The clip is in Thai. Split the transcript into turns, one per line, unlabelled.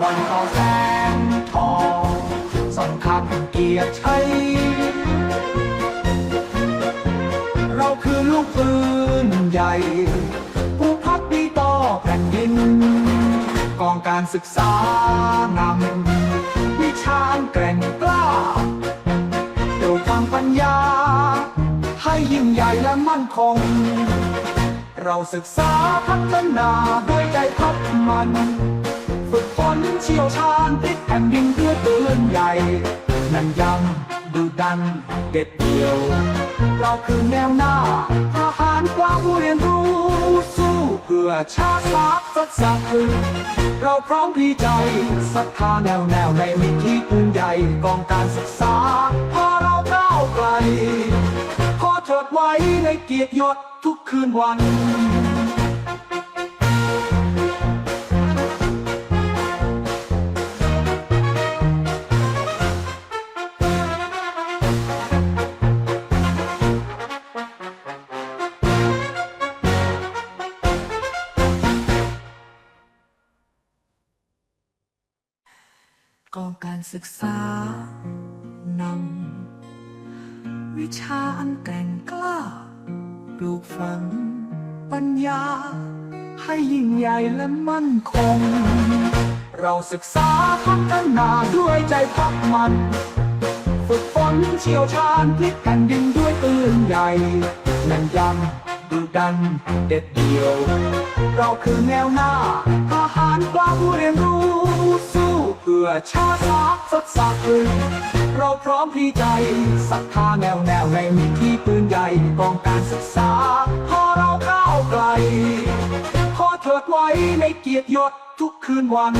วันก็แสงทองส่องขับเกียรติชัยเราคือลูกปืนใหญ่ ผู้พักดีต่อแผ่นดิน กองการศึกษานำวิชาอันแกร่งกล้าเดี๋ยวทางปัญญา ให้ยิ่งใหญ่และมั่นคง เราศึกษาพัฒนาด้วยใจพักมัน เชี่ยวชาญพลิกแผ่นดินเพื่อปืนใหญ่ นั่นยังดูดันเด็ดเดี่ยว เราคือแนวหน้าทหารกล้าผู้เรียนรู้ สู้เพื่อชาติศาสตร์สักคือเราพร้อมพีใจศรัทธาแนวแนวในมิติปืนใหญ่กองการศึกษาพาเราก้าวไกลขอเถิดไว้ในเกียรติยศทุกคืนวัน กองการศึกษานำวิชาอันแกร่งกล้า ปลูกฝัง ปัญญา ให้ยิ่งใหญ่และมั่นคง เราศึกษาพัฒนาด้วยใจพักมัน ฝึกฝนเชี่ยวชาญพลิกแผ่นดินด้วยปืนใหญ่แม่นยำดุดันเด็ดเดี่ยว เราคือแนวหน้าทหารกล้าผู้เรียนรู้สู้เพื่ อชาติศาสตร์สดใสเราพร้อมพี่ใจศรัทธาแนวแนวในมีที่ปืนใหญ่กองการศึกษา พอเราเข้าไกลขอเถิดไว้ในเกียรติยศทุกคืนวัน